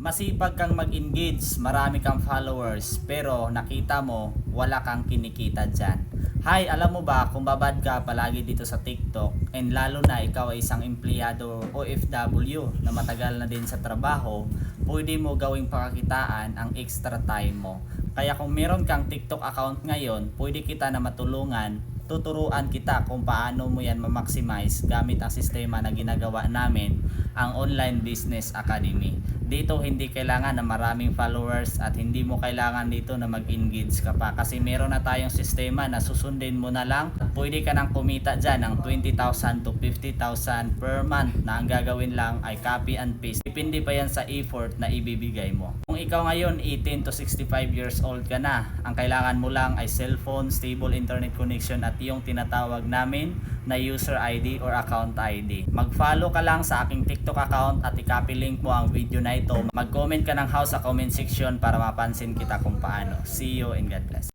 Masipag kang mag-engage, marami kang followers, pero nakita mo, wala kang kinikita dyan. Hi, alam mo ba kung babad ka palagi dito sa TikTok and lalo na ikaw ay isang empleyado OFW na matagal na din sa trabaho, pwede mo gawing pakakitaan ang extra time mo. Kaya kung meron kang TikTok account ngayon, pwede kita na matulungan tuturuan kita kung paano mo yan ma-maximize gamit ang sistema na ginagawa namin, ang Online Business Academy. Dito hindi kailangan na maraming followers at hindi mo kailangan dito na mag-engage ka pa kasi meron na tayong sistema na susundin mo na lang. Pwede ka nang kumita dyan ng 20,000 to 50,000 per month na ang gagawin lang ay copy and paste. Depende pa yan sa effort na ibibigay mo. Kung ikaw ngayon 18 to 65 years old ka na, ang kailangan mo lang ay cellphone, stable internet connection at yung tinatawag namin na user ID or account ID. Mag-follow ka lang sa aking TikTok account at i-copy link mo ang video na ito. Mag-comment ka ng house sa comment section para mapansin kita kung paano. See you and God bless.